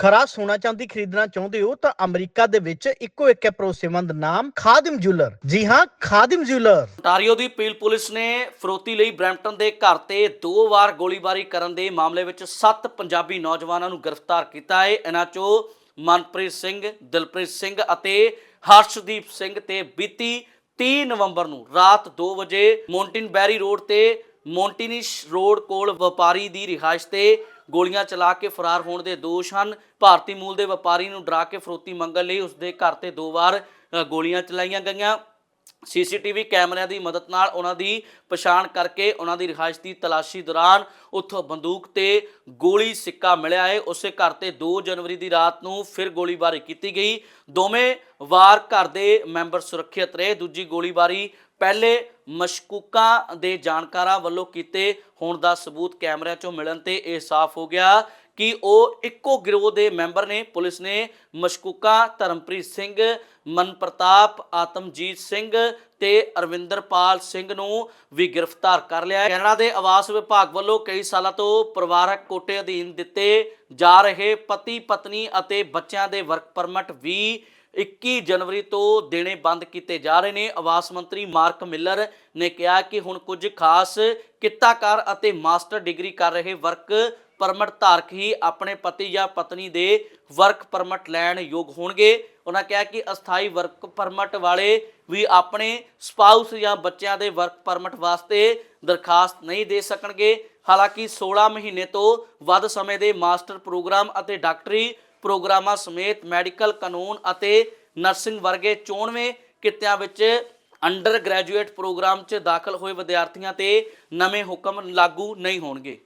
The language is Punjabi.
ਖਰਾ ਸੋਨਾ ਚਾਂਦੀ ਖਰੀਦਣਾ ਚਾਹੁੰਦੇ ਹੋ ਤਾਂ ਅਮਰੀਕਾ ਦੇ ਵਿੱਚ ਇੱਕੋ ਇੱਕ ਹੈ ਭਰੋਸੇਮੰਦ ਨਾਮ, ਖਾਦਿਮ ਜੁਐਲਰ। ਜੀ ਹਾਂ, ਖਾਦਿਮ ਜੁਐਲਰ। ontario ਦੀ ਪੀਲ ਪੁਲਿਸ ਨੇ ਫਰੋਤੀ ਲਈ ਬ੍ਰੈਂਪਟਨ ਦੇ ਘਰ ਤੇ ਦੋ ਵਾਰ ਗੋਲੀਬਾਰੀ ਕਰਨ ਦੇ ਮਾਮਲੇ ਵਿੱਚ 7 ਪੰਜਾਬੀ ਨੌਜਵਾਨਾਂ ਨੂੰ ਗ੍ਰਿਫਤਾਰ ਕੀਤਾ ਹੈ। ਇਹਨਾਂ ਚੋਂ ਮਨਪ੍ਰੀਤ ਸਿੰਘ, ਦਿਲਪ੍ਰੀਤ ਸਿੰਘ ਅਤੇ ਹਰਸ਼ਦੀਪ ਸਿੰਘ ਤੇ ਬੀਤੀ 30 ਨਵੰਬਰ ਨੂੰ ਰਾਤ 2 ਵਜੇ ਮੌਂਟੇਨ ਬੈਰੀ ਰੋਡ ਤੇ ਮੌਂਟੀਨਿਸ਼ ਰੋਡ ਕੋਲ ਵਪਾਰੀ ਦੀ ਰਿਹਾਇਸ਼ ਤੇ ਗੋਲੀਆਂ ਚਲਾ ਕੇ ਫਰਾਰ ਹੋਣ ਦੇ ਦੋਸ਼ ਹਨ। ਭਾਰਤੀ ਮੂਲ ਦੇ ਵਪਾਰੀ ਨੂੰ ਡਰਾ ਕੇ ਫਰੋਤੀ ਮੰਗਣ ਲਈ ਉਸਦੇ ਘਰ ਤੇ ਦੋ ਵਾਰ ਗੋਲੀਆਂ ਚਲਾਈਆਂ ਗਈਆਂ। ਸੀਸੀਟੀਵੀ ਕੈਮਰਿਆਂ ਦੀ ਮਦਦ ਨਾਲ ਉਹਨਾਂ ਦੀ ਪਛਾਣ ਕਰਕੇ ਉਹਨਾਂ ਦੀ ਰਿਹਾਇਸ਼ ਦੀ ਤਲਾਸ਼ੀ ਦੌਰਾਨ ਉੱਥੋਂ ਬੰਦੂਕ ਤੇ ਗੋਲੀ ਸਿੱਕਾ ਮਿਲਿਆ ਹੈ। ਉਸੇ ਘਰ ਤੇ 2 ਜਨਵਰੀ ਦੀ ਰਾਤ ਨੂੰ ਫਿਰ ਗੋਲੀਬਾਰੀ ਕੀਤੀ ਗਈ। ਦੋਵੇਂ ਵਾਰ ਘਰ ਦੇ ਮੈਂਬਰ ਸੁਰੱਖਿਅਤ ਰਹੇ। ਦੂਜੀ ਗੋਲੀਬਾਰੀ ਪਹਿਲੇ ਮਸ਼ਕੂਕਾਂ ਦੇ ਜਾਣਕਾਰਾਂ ਵੱਲੋਂ ਕੀਤੇ ਹੋਣ ਦਾ ਸਬੂਤ ਕੈਮਰਿਆਂ 'ਚੋਂ ਮਿਲਣ ਤੇ ਇਹ ਸਾਫ਼ ਹੋ ਗਿਆ ਕਿ ਉਹ ਇੱਕੋ ਗਿਰੋਹ ਦੇ ਮੈਂਬਰ ਨੇ। ਪੁਲਿਸ ਨੇ ਮਸ਼ਕੂਕਾ ਧਰਮਪ੍ਰੀਤ ਸਿੰਘ, ਮਨਪ੍ਰਤਾਪ, ਆਤਮਜੀਤ ਸਿੰਘ ਤੇ ਅਰਵਿੰਦਰਪਾਲ ਸਿੰਘ ਨੂੰ ਵੀ ਗ੍ਰਿਫਤਾਰ ਕਰ ਲਿਆ ਹੈ। ਕੈਨੇਡਾ ਦੇ ਆਵਾਸ ਵਿਭਾਗ ਵੱਲੋਂ ਕਈ ਸਾਲਾਂ ਤੋਂ ਪਰਿਵਾਰਕ ਕੋਟੇ ਅਧੀਨ ਦਿੱਤੇ ਜਾ ਰਹੇ ਪਤੀ, ਪਤਨੀ ਅਤੇ ਬੱਚਿਆਂ ਦੇ ਵਰਕ ਪਰਮਿਟ ਵੀ 21 ਜਨਵਰੀ ਤੋਂ ਦੇਣੇ ਬੰਦ ਕੀਤੇ ਜਾ ਰਹੇ ਨੇ। ਆਵਾਸ ਮੰਤਰੀ ਮਾਰਕ ਮਿਲਰ ਨੇ ਕਿਹਾ ਕਿ ਹੁਣ ਕੁਝ ਖਾਸ ਕਿੱਤਾਕਾਰ ਅਤੇ ਮਾਸਟਰ ਡਿਗਰੀ ਕਰ ਰਹੇ ਵਰਕ ਪਰਮਿਟ ਧਾਰਕ ਹੀ ਆਪਣੇ ਪਤੀ ਜਾਂ ਪਤਨੀ ਦੇ ਵਰਕ ਪਰਮਿਟ ਲੈਣ ਯੋਗ ਹੋਣਗੇ। ਉਹਨਾਂ ਕਿਹਾ ਕਿ ਅਸਥਾਈ ਵਰਕ ਪਰਮਿਟ ਵਾਲੇ ਵੀ ਆਪਣੇ ਸਪਾਊਸ ਜਾਂ ਬੱਚਿਆਂ ਦੇ ਵਰਕ ਪਰਮਿਟ ਵਾਸਤੇ ਦਰਖਾਸਤ ਨਹੀਂ ਦੇ ਸਕਣਗੇ। ਹਾਲਾਂਕਿ 16 ਮਹੀਨੇ ਤੋਂ ਵੱਧ ਸਮੇਂ ਦੇ ਮਾਸਟਰ ਪ੍ਰੋਗਰਾਮ ਅਤੇ ਡਾਕਟਰੀ ਪ੍ਰੋਗਰਾਮਾਂ ਸਮੇਤ ਮੈਡੀਕਲ ਕਾਨੂੰਨ ਅਤੇ ਨਰਸਿੰਗ ਵਰਗੇ 94 ਕਿੱਤਿਆਂ ਵਿੱਚ ਅੰਡਰ ਗ੍ਰੈਜੂਏਟ ਪ੍ਰੋਗਰਾਮ 'ਚ ਦਾਖਲ ਹੋਏ ਵਿਦਿਆਰਥੀਆਂ ਤੇ ਨਵੇਂ ਹੁਕਮ ਲਾਗੂ ਨਹੀਂ ਹੋਣਗੇ।